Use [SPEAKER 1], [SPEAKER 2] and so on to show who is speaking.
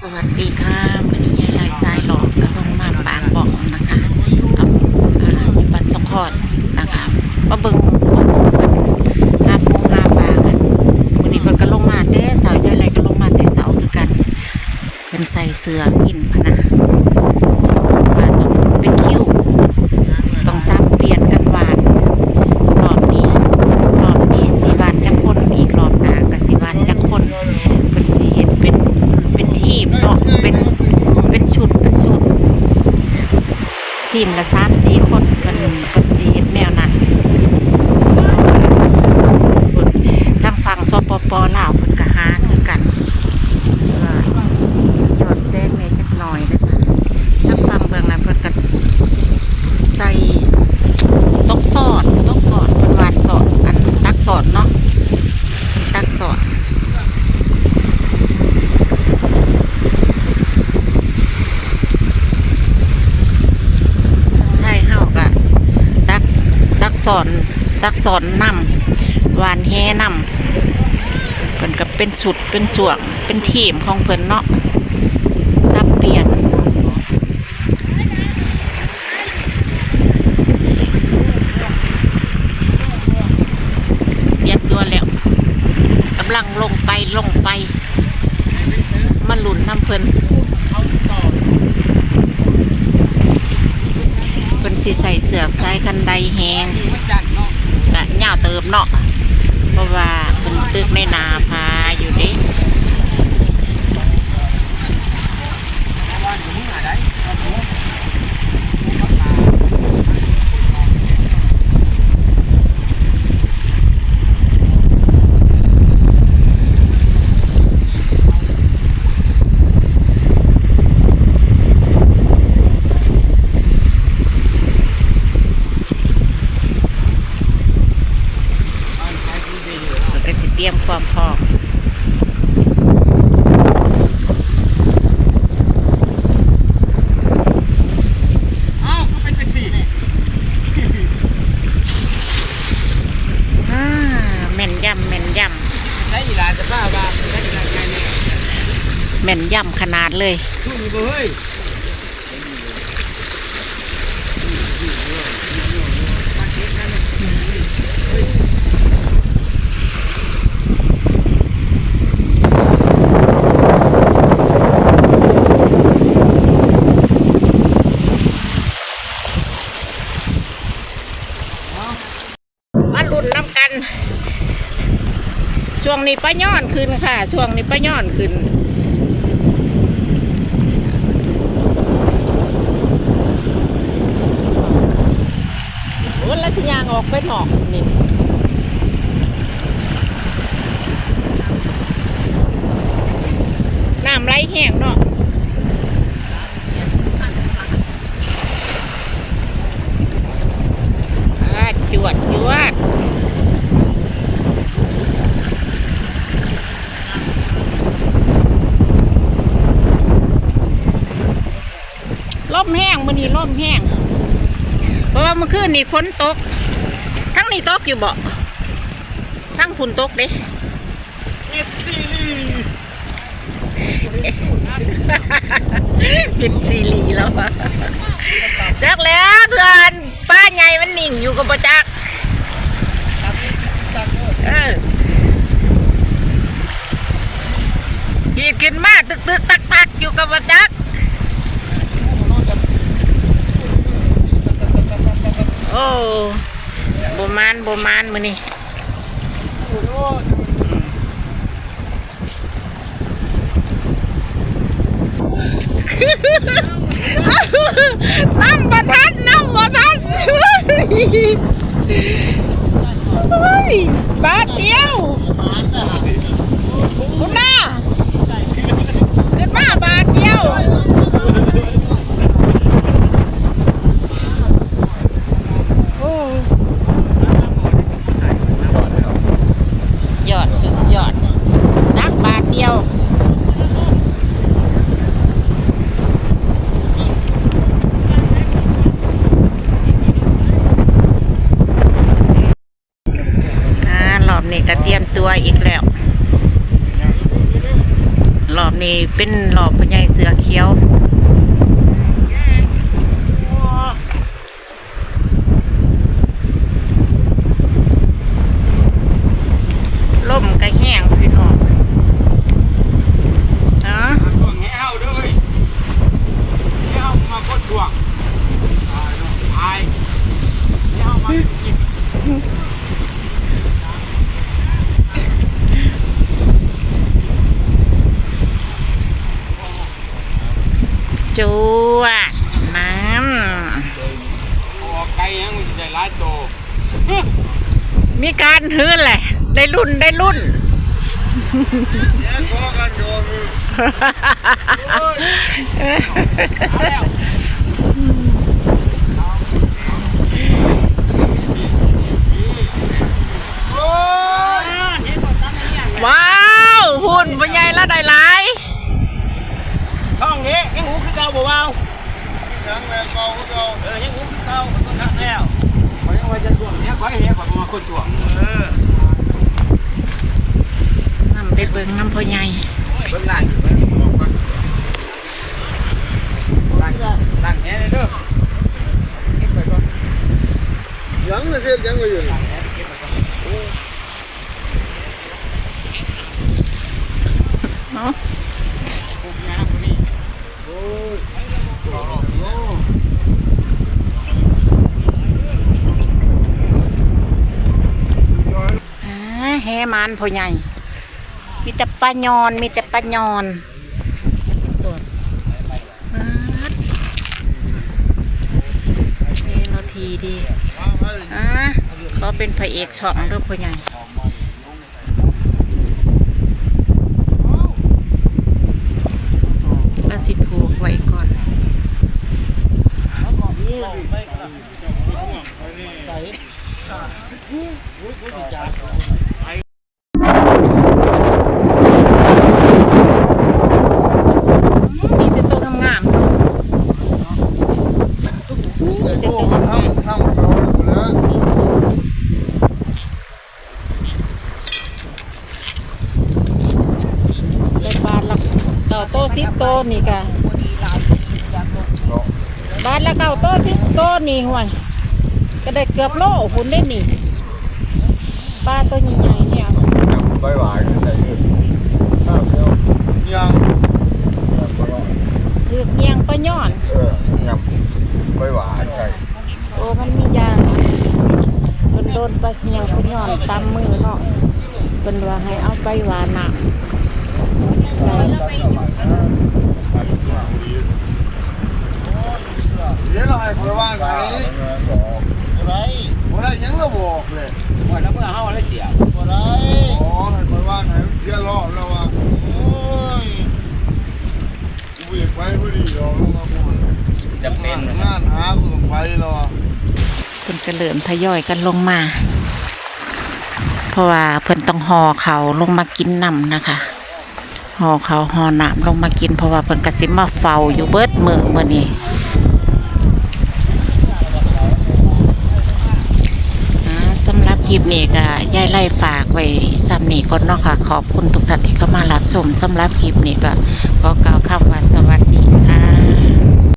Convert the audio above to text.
[SPEAKER 1] สวัสดีค่ะวันนี้ยายลายสายหลอกกระลงมาปางบอกนะคะเอาอ่าอยู่บ้านสะคอนนะคะมาเบิ่งมาเบิ่งกันหาปูหาปลากันวันนี้เพิ่นก็ลงมาแต่สาวยายลายก็ลงมาแต่เสาคือกันเป็นใส่เสื้ออินพนะว่าต้องเป็นคิวต้องซับเปลี่ยนกันหวานรอบนี้รอบนี้สีหวานจักคนอีกรอบหน้าก็สีหวานจักคน เป็นสีเห็นเป็นเป็นทีมเนาะเป็นเป็นชุดเป็นชุด ทีมละสามสี่คนสีเห็นแนวนั้นทางฝั่งสปปลาวเพิ่นก็หาคือกันว่ายอดแซงเนี่ยจักหน่อยนะคะทางฝั่งเบื้องนั้นเพิ่นก็ใส่ตกสอดตกสอดเป็นหวานสอดอันตักสอดเนาะตักสอด ไทยเฮากะตักตัก สอนตักสอนนำหวานแฮนำเพิ่นก็เป็นสุดเป็นส่วงเป็นทีมของเพิ่นเนาะซับเปลี่ยนเตรียมตัวแล้วกำลังลงไปลงไปมาหลุนน้ำเพิ่น เพิ่น สิใส่เสือกใส่กันไดแหงกะเหย่าเติมเนาะเพราะว่าเป็นตึกในนาพาอยู่เด้เพิ่นก็สิเตรียมความพร้ อม
[SPEAKER 2] อ้าวก็เป็นไปสี่
[SPEAKER 1] อ่าแม่นยำแม่นย
[SPEAKER 2] ใช้อีหลานจะบ้าบ้าใช้อีหลานไงเนี่ยำ
[SPEAKER 1] แม่นยำขนาดเลย
[SPEAKER 2] ทุ่มบ่เฮ้ย
[SPEAKER 1] มาลุ้นน้ำกัน ช่วง นี้ป้าย้อนขึ้นค่ะ ช่วงนี้ป้าย้อนขึ้นโอ้แล้วที่ยางออกไปนอกนี่น้ำไหลแห้งเนาะอ่าจวดจวดล่ม แห้งมันนี่ล่มแห้งเพราะว่าเมื่อคืนนี่ฝนตก ทั้งนี่ตกอยู่บ่ทั้งฝุ่นตกเด้
[SPEAKER 2] เอ็ดซีรี
[SPEAKER 1] เป็นซีรีส์แล้วอะจักแล้วเถื่อนป้าใหญ่มันนิ่งอยู่กับประจักเออหีดขึ้นมาตึกตึกตักตักอยู่กับประจักโอ้บ มานบมานมือนี่น้ำประทัดน้ำประทัดเฮ้ยบาทเดียวคุณน้าขึ้นมาบาทเดียวโอ้สุดย อด สุดยอดตักบาทเดียวอ่ารอบนี้ก็เตรียมตัวอีกแล้วเป็นหลอบพญายเสือเขียว ล่มก็แห้งพี่น้องเนาะ
[SPEAKER 2] ช่วงแห้วด้วยแห้วมาโคตรช่วงตายเนาะตายแห้วมากิน
[SPEAKER 1] จูวดน้
[SPEAKER 2] ออกไกลยังมันจะได้หลายโตำ
[SPEAKER 1] มีการฮื้นแหละ ได้รุ่นได้รุ่น
[SPEAKER 3] เนี่ยก็กันโยม
[SPEAKER 2] เอาแล้ว
[SPEAKER 3] โอ้ย
[SPEAKER 1] ว้าวหุ่นพญายละได้หลาย
[SPEAKER 2] ช่องนี้ยังหูคือเก่าบ่เบา
[SPEAKER 3] ยังแม่เก่าเก่า
[SPEAKER 2] เออยังหูคือเก่าขอโทษครับแล้วขอยังว่าจะช่วงเนี้ยขอให้เฮียขอมาคนช่วงเออ
[SPEAKER 1] น้ำไปเบิ่งน้ำพญาย
[SPEAKER 2] เบิ่งล่างอยู่เบิ่งบอกก่อนล่างล่างแหเลยเด้อเก็บไว้ก่อน
[SPEAKER 3] ยังนะเสียยังก็อยู่
[SPEAKER 2] ล่างแหเก็บไว้ก่อน
[SPEAKER 1] เนาะ
[SPEAKER 2] ปลูกยางคนนี้
[SPEAKER 3] โอ้ยเอาหรอกโอ้
[SPEAKER 1] อ่าแห่ มันพูใหญายมีแต่ปลายอน มีแต่ปลายอนนี่เราทีดี
[SPEAKER 3] เอาไป
[SPEAKER 1] อ่าเขาเป็นพระเอกช่องด้อพ่อใหญ่ก็สิผูกไว้ก่อนมีแต่ตัวงามๆเนาะ
[SPEAKER 3] แต่โก้มันทำทำเราแล้ว
[SPEAKER 1] ได้บาทละเก้าโตสิโตนี่กะบาทละเก้าโตสิโตนี่ห่วยก็ได้เกือบโลหุ่นได้นี่ปลาตัวใหญ่ๆเนี่ย
[SPEAKER 3] ยังใบหวานใส่เลยข้าวเดียวยัง
[SPEAKER 1] ถือเงียงปลาย่อน
[SPEAKER 3] เออยังใบหวานใส่
[SPEAKER 1] โอ้มันมียางเป็นโดนปลาเงียงปลาย่อนตามมือเนาะเป็นว่าให้เอาไปหวานหน่ะใส่
[SPEAKER 3] เดี๋ยวเราให้เพื่อว่างไหนอะไรอะไรยังเราบอกเลย
[SPEAKER 2] ว่าแล้วเมื่อเฮาแล้วเสีย
[SPEAKER 3] อะไรอ๋อให้เพื่อว่างไหนเดี๋ยวรอบแล้วว่าโอ้ยกูอยาก ไปพอดีเราต้องมาพูด
[SPEAKER 2] จะเป็น
[SPEAKER 3] งานหาคุณไปแล้วอะ
[SPEAKER 1] เพิ่นก็เลิมทยอยกันลงมา เพราะว่าเพิ่นต้องห่อเขาลงมากินน้ำนะคะห่อเขาห่อน้ำลงมากินเพราะว่าเพิ่นกระซิมาเฝ้าอยู่เบิดมื้อมื่อนี้อ่าสำหรับ คลิปนี้ก็ยายไล่ฝากไว้ซ้ำนี่ก่อนเนาะค่ะ ขอบคุณทุกท่านที่เข้ามารับชมสำหรับคลิปนี้ก็ขอกล่าวคำว่าสวัสดีค่ะ